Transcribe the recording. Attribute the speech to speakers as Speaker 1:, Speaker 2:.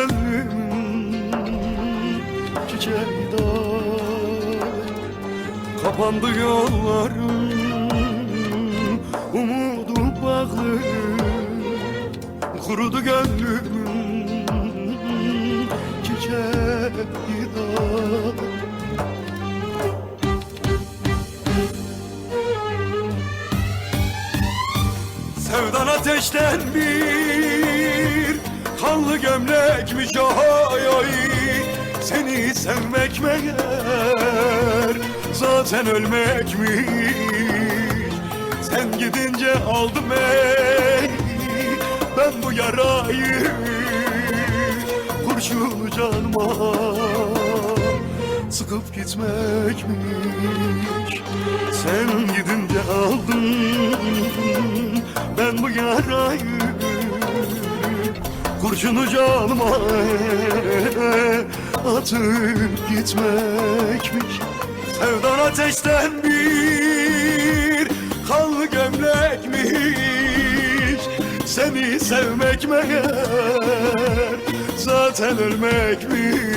Speaker 1: ömrüm Çiçeği dağ Kapandı yollarım Umudum bağlı Kurudu gönlüm Çiçeği dağ Sevdan ateşlenmiş kanlı gömlekmiş oy oy Seni sevmek meğer zaten ölmekmiş. Sen gidince aldım ey ben bu yarayı. Kurşunu canıma sıkıp gitmekmiş. Sen gidince aldım ben bu yarayı Kurşunu canıma atıp gitmekmiş. Sevdan ateşten bir kanlı gömlekmiş. Seni sevmek meğer zaten ölmekmiş